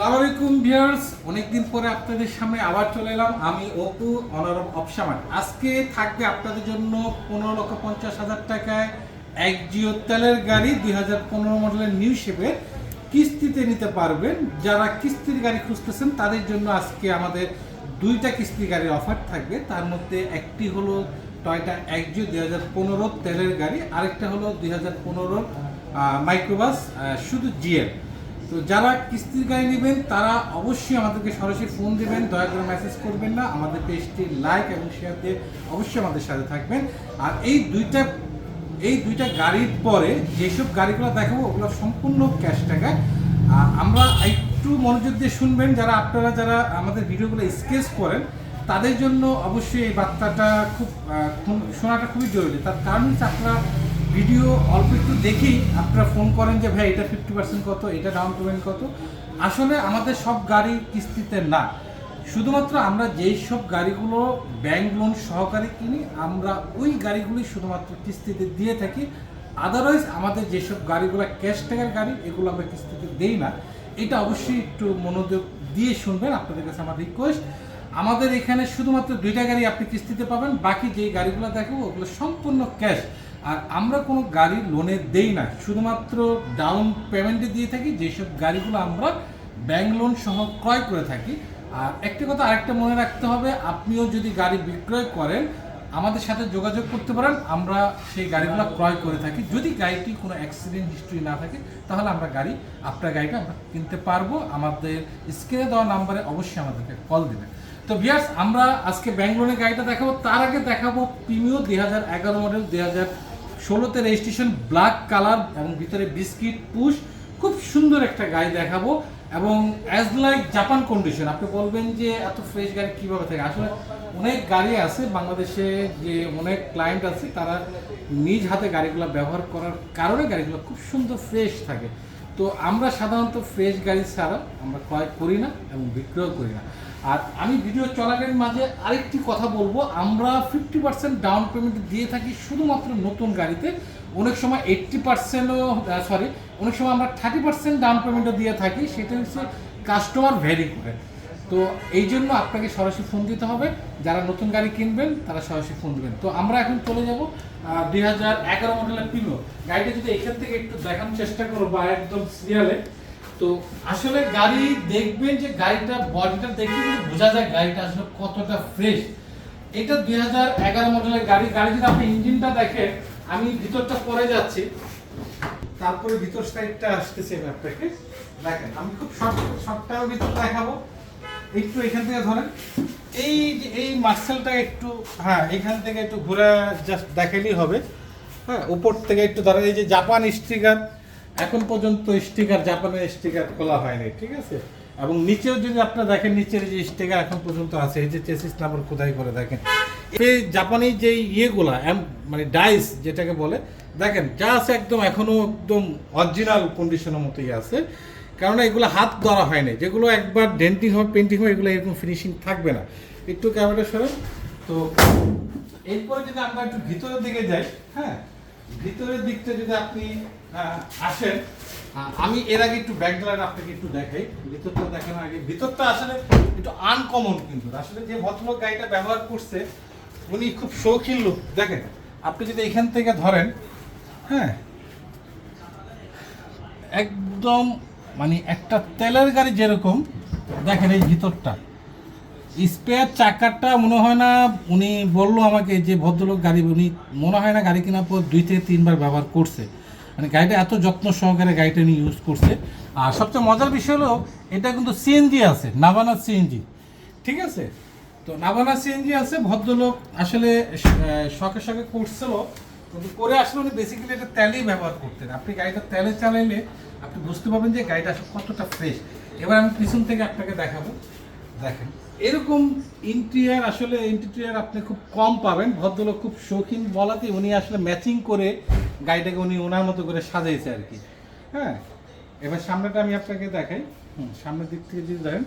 সালাম আলাইকুম অনেকদিন পরে আপনাদের সামনে আবার চলে এলাম। আমি অপু অনারব অপসামান আজকে থাকবে আপনাদের জন্য পনেরো লক্ষ পঞ্চাশ হাজার টাকায় এক জিও তেলের গাড়ি, দুই হাজার পনেরো মডেলের নিউ শেপের কিস্তিতে নিতে পারবেন। যারা কিস্তির গাড়ি খুঁজতেছেন, তাদের জন্য আজকে আমাদের দুইটা কিস্তি গাড়ির অফার থাকবে। তার মধ্যে একটি হলো টয়টা একজিও দুই হাজার পনেরো তেলের গাড়ি, আরেকটা হলো দুই হাজার পনেরোর মাইক্রোবাস শুধু জিএল তো যারা কিস্তির গাড়ি নেবেন, তারা অবশ্যই আমাদেরকে সরাসরি ফোন দেবেন, দয়া করে মেসেজ করবেন না। আমাদের পেজটি লাইক এবং শেয়ার দিয়ে অবশ্যই আমাদের সাথে থাকবেন। আর এই দুইটা এই দুইটা গাড়ির পরে যেসব গাড়িগুলো দেখাবো, ওগুলো সম্পূর্ণ ক্যাশ টাকা আমরা একটু মনোযোগ দিয়ে শুনবেন, যারা আপনারা যারা আমাদের ভিডিওগুলো স্কেচ করেন, তাদের জন্য অবশ্যই এই বার্তাটা খুব- শোনাটা খুবই জরুরি। তার কারণ হচ্ছে আপনারা ভিডিও অল্প একটু দেখেই আপনারা ফোন করেন যে, ভাই, এটা ফিফটি পার্সেন্ট কত? এটা ডাউন পেমেন্ট কত? আসলে আমাদের সব গাড়ি কিস্তিতে না। শুধুমাত্র আমরা যেই সব গাড়িগুলো ব্যাংক লোন সহকারে কিনি, আমরা ওই গাড়িগুলি শুধুমাত্র কিস্তিতে দিয়ে থাকি। আদারওয়াইজ আমাদের যেসব গাড়িগুলো ক্যাশ টাকার গাড়ি, এগুলো আমরা কিস্তিতে দেই না। এটা অবশ্যই একটু মনোযোগ দিয়ে শুনবেন, আপনাদের কাছে আমার রিকোয়েস্ট আমাদের এখানে শুধুমাত্র দুইটা গাড়ি আপনি কিস্তিতে পাবেন, বাকি যেই গাড়িগুলো দেখাবো, ওগুলো সম্পূর্ণ ক্যাশ আর আমরা কোনো গাড়ি লোনে দেই না। শুধুমাত্র ডাউন পেমেন্টে দিয়ে থাকি, যেসব গাড়িগুলো আমরা ব্যাংক লোন সহ ক্রয় করে থাকি। আর একটি কথা আরেকটা মনে রাখতে হবে, আপনিও যদি গাড়ি বিক্রয় করেন, আমাদের সাথে যোগাযোগ করতে পারেন, আমরা সেই গাড়িগুলো ক্রয় করে থাকি। যদি গাড়িটি কোনো অ্যাক্সিডেন্ট হিস্ট্রি না থাকে, তাহলে আমরা গাড়ি, আপনার গাড়িটা আমরা কিনতে পারব। আমাদের স্ক্রিনে দেওয়া নাম্বারে অবশ্যই আমাদেরকে কল দেবেন। তো ভিয়ার্স আমরা আজকে ব্যাঙ্গলোরের গাড়িটা দেখাবো। তার আগে দেখাবো প্রিমিও দুই হাজার এগারো মডেল দুই হাজার ষোলোতে রেজিস্ট্রেশন, ব্ল্যাক কালার এবং ভিতরে বিস্কিট, পুশ। খুব সুন্দর একটা গাড়ি দেখাবো। এবং অ্যাজ লাইক জাপান কন্ডিশন আপনি বলবেন যে এত ফ্রেশ গাড়ি কীভাবে থাকে? আসলে অনেক গাড়ি আছে বাংলাদেশে যে অনেক ক্লায়েন্ট আছে, তারা নিজ হাতে গাড়িগুলো ব্যবহার করার কারণে গাড়িগুলো খুব সুন্দর ফ্রেশ থাকে। তো আমরা সাধারণত ফ্রেশ গাড়ি ছাড়া আমরা ক্রয় করি না এবং বিক্রয় করি না। আর আমি ভিডিও চলাকালীন মাঝে আরেকটি কথা বলব। আমরা ফিফটি পার্সেন্ট ডাউন পেমেন্ট দিয়ে থাকি শুধুমাত্র নতুন গাড়িতে। অনেক সময় এইট্টি পার্সেন্টও সরি অনেক সময় আমরা থার্টি পার্সেন্ট ডাউন পেমেন্টও দিয়ে থাকি, সেটা হচ্ছে কাস্টমার ভ্যারি করে তো এই জন্য আপনাকে সরাসরি ফোন দিতে হবে। যারা নতুন গাড়ি কিনবেন, তারা সরাসরি ফোন দিবেন। তো আমরা এখন চলে যাব দুই হাজার এগারো মডেলের পিলো গাড়িটা যদি এখান থেকে একটু দেখানোর চেষ্টা করো বা একদম সিরিয়ালে তো আসলে গাড়ি দেখবেন যে গাড়িটা বডিটা দেখে কিন্তু বোঝা যায় গাড়িটা আসলে কতটা ফ্রেশ এটা দুই হাজার এগারো মডেলের গাড়ি। গাড়ি যদি আপনি ইঞ্জিনটা দেখেন, আমি ভিতরটা পরে যাচ্ছি। তারপরে ভিতর সাইডটা আসতেছে আপনাকে দেখেন, আমি খুব শর্ট শর্টটাও ভিতর দেখাবো। একটু এখান থেকে ধরেন। এই এই মার্সেলটা একটু হ্যাঁ এখান থেকে একটু ঘুরে জাস্ট দেখালেই হবে। হ্যাঁ উপর থেকে একটু ধরেন, এই যে জাপান স্টিকার এখন পর্যন্ত স্টিকার জাপানের স্টিকার খোলা হয়নি, ঠিক আছে? এবং নিচেও যদি আপনারা দেখেন, নিচের যে স্টিকার এখন পর্যন্ত আছে, এই যে চেসিস নাম্বার কোথায় করে দেখেন? এই জাপানি যে ইয়েগুলা মানে ডাইস যেটাকে বলে, দেখেন যা আছে একদম এখনও একদম অরিজিনাল কন্ডিশনের মতোই আছে। কারণ এগুলো হাত ধরা হয়নি যেগুলো একবার ডেন্টিং হবে পেন্টিং হবে এগুলো এরকম ফিনিশিং থাকবে না। একটু ক্যামেরা সরেন তো এরপরে যদি আমরা একটু ভিতরের দিকে যাই হ্যাঁ ভিতরের দিকটা যদি আপনি আসেন আমি এর আগে একটু ব্যাকগ্রাউন্ড আপনাকে একটু দেখাই। ভিতরটা দেখানোর আগে। ভিতরটা আসলে একটু আনকমন কিন্তু। আসলে যে ভদ্রলোক গাড়িটা ব্যবহার করছে, উনি খুব শৌখিন লোক। দেখেন, আপনি যদি এখান থেকে ধরেন হ্যাঁ একদম মানে একটা তেলের গাড়ি যেরকম, দেখেন এই ভিতরটা। স্পেয়ার চাকাটা মনে হয় না, উনি বলল আমাকে যে ভদ্রলোক গাড়ি, উনি মনে হয় না গাড়ি কেনার পর দুই থেকে তিনবার ব্যবহার করছে। মানে গাড়িটা এত যত্ন সহকারে গাড়িটা উনি ইউজ করছে। আর সবচেয়ে মজার বিষয় হলো, এটা কিন্তু সিএনজি আছে নাভানা সিএনজি ঠিক আছে? তো নাভানা সিএনজি আছে, ভদ্রলোক আসলে শখে শখে করছিল, কিন্তু করে আসলে উনি বেসিক্যালি এটা তেলেই ব্যবহার করতেন। আপনি গাড়িটা তেলে চালাইলে আপনি বুঝতে পারবেন যে গাড়িটা কতটা ফ্রেশ এবার আমি পিছন থেকে আপনাকে দেখাবো। দেখেন। এরকম ইন্টেরিয়ার আসলে ইন্টেরিয়ার আপনি খুব কম পাবেন। ভদ্রলোক খুব শৌখিন বলাতে উনি আসলে ম্যাচিং করে গাড়িটাকে উনি ওনার মতো করে সাজাইছে আর কি। হ্যাঁ? এবার সামনেটা আমি আপনাকে দেখাই। হুম, সামনের দিক থেকে যদি দেখেন।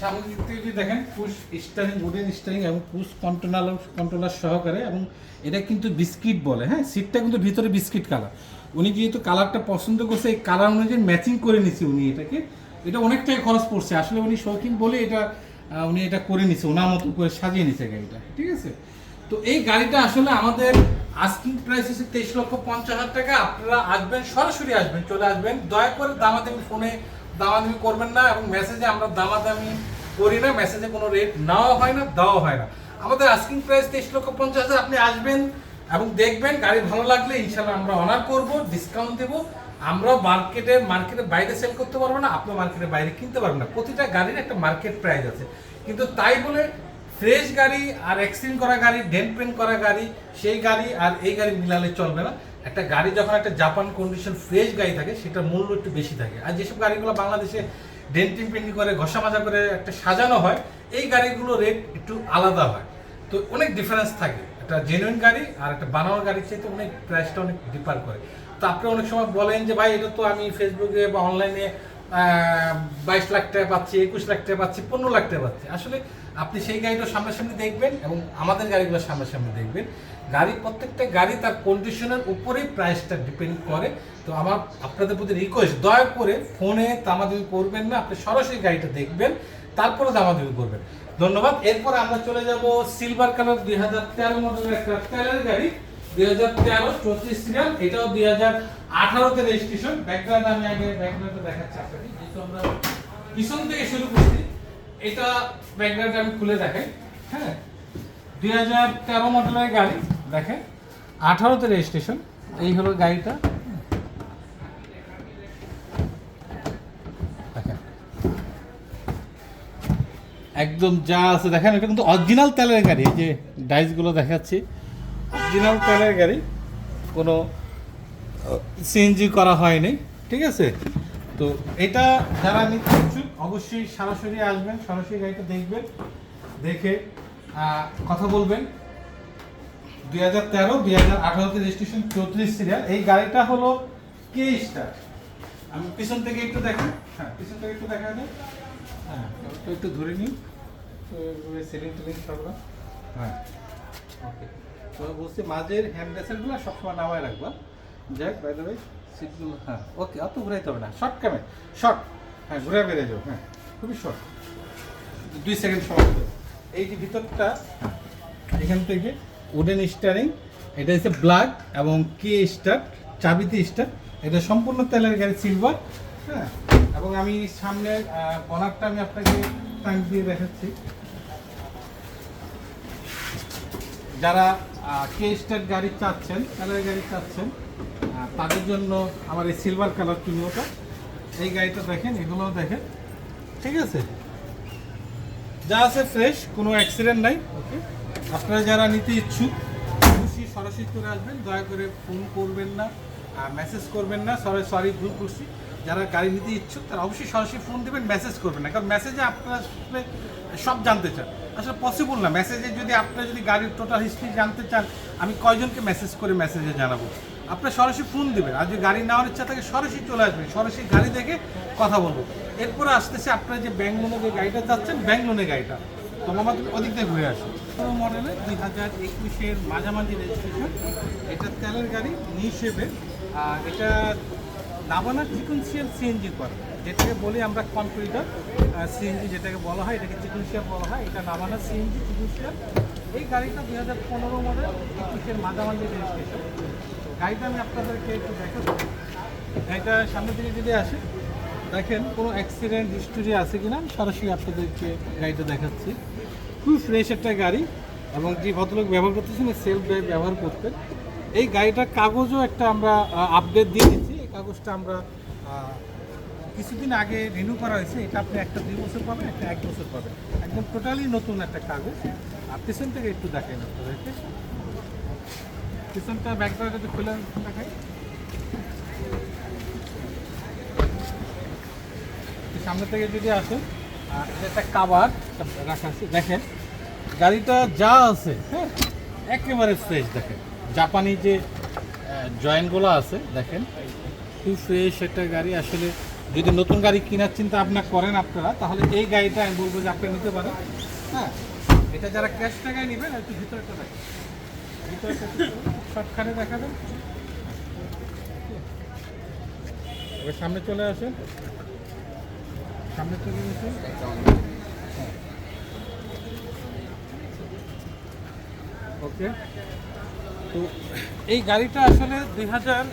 সামনের দিক থেকে যদি দেখেন পুশ স্টারিং উডেন স্টারিং এবং পুশ কন্ট্রোলার কন্ট্রোলার সহকারে এবং এটা কিন্তু বিস্কিট বলে। হ্যাঁ? সিটটা কিন্তু ভিতরে বিস্কিট কালার উনি যেহেতু কালারটা পছন্দ করছে, এই কালার অনুযায়ী ম্যাচিং করে নিছে উনি এটাকে। এটা অনেকটাই খরচ পড়ছে। আসলে উনি শৌখিন বলে এটা উনি এটা করে নিছে, ওনার মতো করে সাজিয়ে নিছে গাড়িটা, ঠিক আছে? তো এই গাড়িটা আসলে আমাদের আস্কিং প্রাইস হচ্ছে তেইশ লক্ষ পঞ্চাশ হাজার টাকা। আপনারা আসবেন, সরাসরি আসবেন, চলে আসবেন। দয়া করে দামাদামি ফোনে দামাদামি করবেন না এবং মেসেজে আমরা দামাদামি করি না মেসেজে কোনো রেট নেওয়া হয় না দেওয়া হয় না। আমাদের আস্কিং প্রাইস তেইশ লক্ষ পঞ্চাশ হাজার, আপনি আসবেন এবং দেখবেন গাড়ি ভালো লাগলে ইনশাল্লাহ আমরা অনার করব ডিসকাউন্ট দেবো। আমরা মার্কেটে মার্কেটের বাইরে সেল করতে পারব না আপনি মার্কেটের বাইরে কিনতে পারবেন না। প্রতিটা গাড়ির একটা মার্কেট প্রাইস আছে। কিন্তু তাই বলে ফ্রেশ গাড়ি আর অ্যাক্সিডেন্ট করা গাড়ি ডেন্ট পেন করা গাড়ি, সেই গাড়ি আর এই গাড়ি মিলালে চলবে না। একটা গাড়ি যখন একটা জাপান কন্ডিশন ফ্রেশ গাড়ি থাকে, সেটার মূল্য একটু বেশি থাকে। আর যেসব গাড়িগুলো বাংলাদেশে ডেন্টিং পেন্টিং করে ঘষা মাজা করে একটা সাজানো হয়, এই গাড়িগুলো রেট একটু আলাদা হয়। তো অনেক ডিফারেন্স থাকে। একটা জেনুইন গাড়ি আর একটা বানানোর গাড়ির চাইতে অনেক প্রাইসটা অনেক ডিফার করে। তো আপনি অনেক সময় বলেন যে, ভাই, এটা তো আমি ফেসবুকে বা অনলাইনে বাইশ লাখ টাকা পাচ্ছি, একুশ লাখ টাকা পাচ্ছি, পনেরো লাখ টাকা পাচ্ছি। আসলে আপনি সেই গাড়িটা সামনাসামনি দেখবেন এবং আমাদের গাড়িগুলো সামনাসামনি দেখবেন। গাড়ি, প্রত্যেকটা গাড়ি তার কন্ডিশনের উপরেই প্রাইসটা ডিপেন্ড করে। তো আমার, আপনাদের প্রতি রিকোয়েস্ট দয়া করে ফোনে দামাদামি করবেন না, আপনি সরাসরি গাড়িটা দেখবেন, তারপরে দামাদামি করবেন। ধন্যবাদ। এরপর আমরা চলে যাব সিলভার কালার দুই হাজার তেরো মডেলের একটা তেলের গাড়ি। দুই হাজার তেরো চৌত্রিশ সিরিয়াল এটাও দুই হাজার আঠারোতে রেজিস্ট্রেশন ব্যাকগ্রাউন্ড আমি আগে ব্যাকগ্রাউন্ডটা দেখাচ্ছি আপনাকে, যেহেতু আমরা পিছন থেকে শুরু করছি, এটা ব্যাকগ্রাউন্ড আমি খুলে দেখাই হ্যাঁ? দুই হাজার তেরো মডেলের গাড়ি, দেখেন, আঠারোতে রেজিস্ট্রেশন এই হলো গাড়িটা। একদম যা আছে, দেখেন, এটা কিন্তু অরিজিনাল তেলের গাড়ি যে ডাইসগুলো দেখাচ্ছি। অরিজিনাল তেলের গাড়ি কোনো সিএনজি করা হয়নি ঠিক আছে? তো এটা যারা নিতে ইচ্ছুক অবশ্যই সরাসরি আসবেন সরাসরি গাড়িটা দেখবেন দেখে কথা বলবেন। দুই হাজার তেরো দুই হাজার আঠারোতে রেজিস্ট্রেশন চৌত্রিশ সিরিয়াল এই গাড়িটা হলো কে স্টার আমি পিছন থেকে একটু দেখেন হ্যাঁ পিছন থেকে একটু দেখা যায় হ্যাঁ একটু ধরে নিই সিলিং টিলিং সবগুলো হ্যাঁ। ওকে তো বলছি, মাঝের হ্যান্ড রেসেলগুলো সবসময় নামায় রাখবা। যাক বাই দ্য ওয়ে সিটগুলো হ্যাঁ ওকে অত ঘুরাইতে হবে না। শর্ট ক্যামে শর্ট হ্যাঁ ঘুরে বেড়ে যাও হ্যাঁ খুবই শর্ট দুই সেকেন্ড সময় এই যে ভিতরটা এখান থেকে উডেন স্টারিং এটা হচ্ছে ব্ল্যাক এবং কে স্টার চাবিতে স্টার এটা সম্পূর্ণ তেলের গাড়ি সিলভার হ্যাঁ এবং আমি সামনে কনারটা আমি আপনাকে টাঙ্ক দিয়ে দেখাচ্ছি। যারা কে স্টার গাড়ি চাচ্ছেন তেলের গাড়ি চাচ্ছেন তাদের জন্য আমার এই সিলভার কালার কিনোটা এই গাড়িটা দেখেন, এগুলোও দেখেন, ঠিক আছে? যা আছে ফ্রেশ কোনো অ্যাক্সিডেন্ট নাই ওকে আপনারা যারা নিতে ইচ্ছুক, অবশ্যই সরাসরি করে আসবেন, দয়া করে ফোন করবেন না মেসেজ করবেন না সরি সরি ভুল করছি। যারা গাড়ি নিতে ইচ্ছুক, তারা অবশ্যই সরাসরি ফোন দেবেন মেসেজ করবেন না। কারণ মেসেজে আপনারা আসলে সব জানতে চান। আসলে পসিবল না। মেসেজে যদি আপনারা যদি গাড়ির টোটাল হিস্ট্রি জানতে চান, আমি কয়জনকে মেসেজ করে মেসেজে জানাব? আপনার সরাসরি ফোন দেবেন। আর যদি গাড়ি নেওয়ার ইচ্ছা থাকে, সরাসরি চলে আসবেন। সরাসরি গাড়ি দেখে কথা বলব। এরপরে আসতেছে আপনারা যে লোনে যে গাড়িটা চাচ্ছেন ব্যাংক লোনের গাড়িটা। তো মামা, তুমি ওদিক দিয়ে ঘুরে আসো। মডেলে দুই হাজার একুশের মাঝামাঝি রেজিস্ট্রেশন এটা তেলের গাড়ি নিষেবে আর এটা নাবানা সিকুয়েন্সিয়াল সিএনজি করা। যেটাকে বলি আমরা কম্পিউটার সিএনজি যেটাকে বলা হয়, এটাকে সিকুয়েন্সিয়াল বলা হয়। এটা নাবানা সিএনজি সিকুয়েন্সিয়াল এই গাড়িটা দুই হাজার পনেরো মডেল, একুশের মাঝামাঝি রেজিস্ট্রেশন গাড়িটা আমি আপনাদেরকে একটু দেখাবো। গাড়িটা সামনের দিকে যদি আসে, দেখেন কোনো অ্যাক্সিডেন্ট হিস্টোরি আছে কিনা? আমি সরাসরি আপনাদেরকে গাড়িটা দেখাচ্ছি। খুব ফ্রেশ একটা গাড়ি এবং যে ভদ্রলোক ব্যবহার করতেছেন, সেলফ ড্রাইভ ব্যবহার করতেন। এই গাড়িটার কাগজও একটা আমরা আপডেট দিয়ে দিচ্ছি। কাগজটা আমরা কিছুদিন আগে রিনিউ করা হয়েছে। এটা আপনি একটা দুই বছর পাবেন, একটা এক বছর পাবেন। একদম টোটালি নতুন একটা কাগজ। আর পেছন থেকে একটু দেখেন আপনাদেরকে পিছনটা ব্যাগটা যদি খুলে দেখাই। সামনে থেকে যদি আসেন, আর একটা কাবার রাখা আছে, দেখেন। গাড়িটা যা আছে হ্যাঁ একেবারে ফ্রেশ দেখেন। জাপানি যে জয়েন্টগুলো আছে, দেখেন। খুব ফ্রেশ একটা গাড়ি। আসলে যদি নতুন গাড়ি কেনার চিন্তা ভাবনা করেন আপনারা, তাহলে এই গাড়িটা আমি বলব যে আপনি নিতে পারেন। হ্যাঁ এটা যারা ক্যাশ টাকায় নেবেন, একটু ভিতরটা দেখেন। ভিতরটা সবখানে দেখাবেন। এবার সামনে চলে আসেন। সামনে চলে আসেন। ওকে। তো এই গাড়িটা আসলে দুই হাজার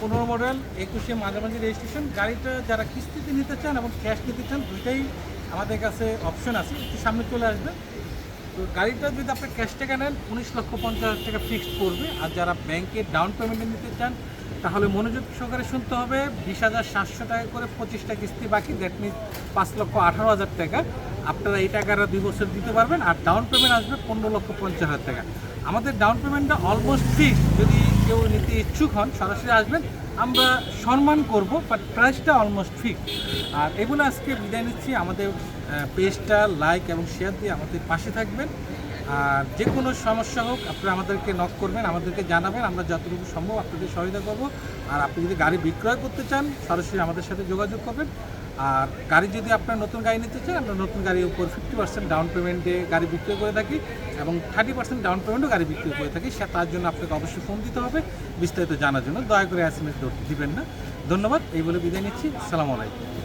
পনেরো মডেল, একুশে মাঝামাঝি রেজিস্ট্রেশন গাড়িটা যারা কিস্তিতে নিতে চান এবং ক্যাশ নিতে চান, দুইটাই আমাদের কাছে অপশন আছে। একটু সামনে চলে আসবে তো গাড়িটা যদি আপনি ক্যাশ টাকা নেন, উনিশ লক্ষ পঞ্চাশ হাজার টাকা ফিক্সড পড়বে। আর যারা ব্যাংকে ডাউন পেমেন্টে নিতে চান, তাহলে মনোযোগ সহকারে শুনতে হবে, বিশ হাজার সাতশো টাকা করে পঁচিশটা কিস্তি বাকি দ্যাট মিনস পাঁচ লক্ষ আঠারো হাজার টাকা। আপনারা এই টাকাটা দুই বছর দিতে পারবেন, আর ডাউন পেমেন্ট আসবে পনেরো লক্ষ পঞ্চাশ হাজার টাকা। আমাদের ডাউন পেমেন্টটা অলমোস্ট ফিক্সড যদি কেউ নিতে ইচ্ছুক হন, সরাসরি আসবেন। আমরা সম্মান করব বাট প্রাইসটা অলমোস্ট ফিক্সড আর এগুলো আজকে বিদায় নিচ্ছি। আমাদের পেজটা লাইক এবং শেয়ার দিয়ে আমাদের পাশে থাকবেন। আর যে কোনো সমস্যা হোক, আপনারা আমাদেরকে নক করবেন, আমাদেরকে জানাবেন। আমরা যতটুকু সম্ভব আপনাদের সহায়তা করব। আর আপনি যদি গাড়ি বিক্রয় করতে চান, সরাসরি আমাদের সাথে যোগাযোগ করবেন। আর গাড়ি যদি আপনার নতুন গাড়ি নিতে চান, আমরা নতুন গাড়ির উপর ফিফটি পার্সেন্ট ডাউন পেমেন্টে গাড়ি বিক্রি করে থাকি এবং থার্টি পার্সেন্ট ডাউন পেমেন্টও গাড়ি বিক্রি করে থাকি। সে তার জন্য আপনাকে অবশ্যই ফোন দিতে হবে। বিস্তারিত জানার জন্য দয়া করে এস এম এস দিবেন না। ধন্যবাদ। এই বলে বিদায় নিচ্ছি। সালাম আলাইকুম।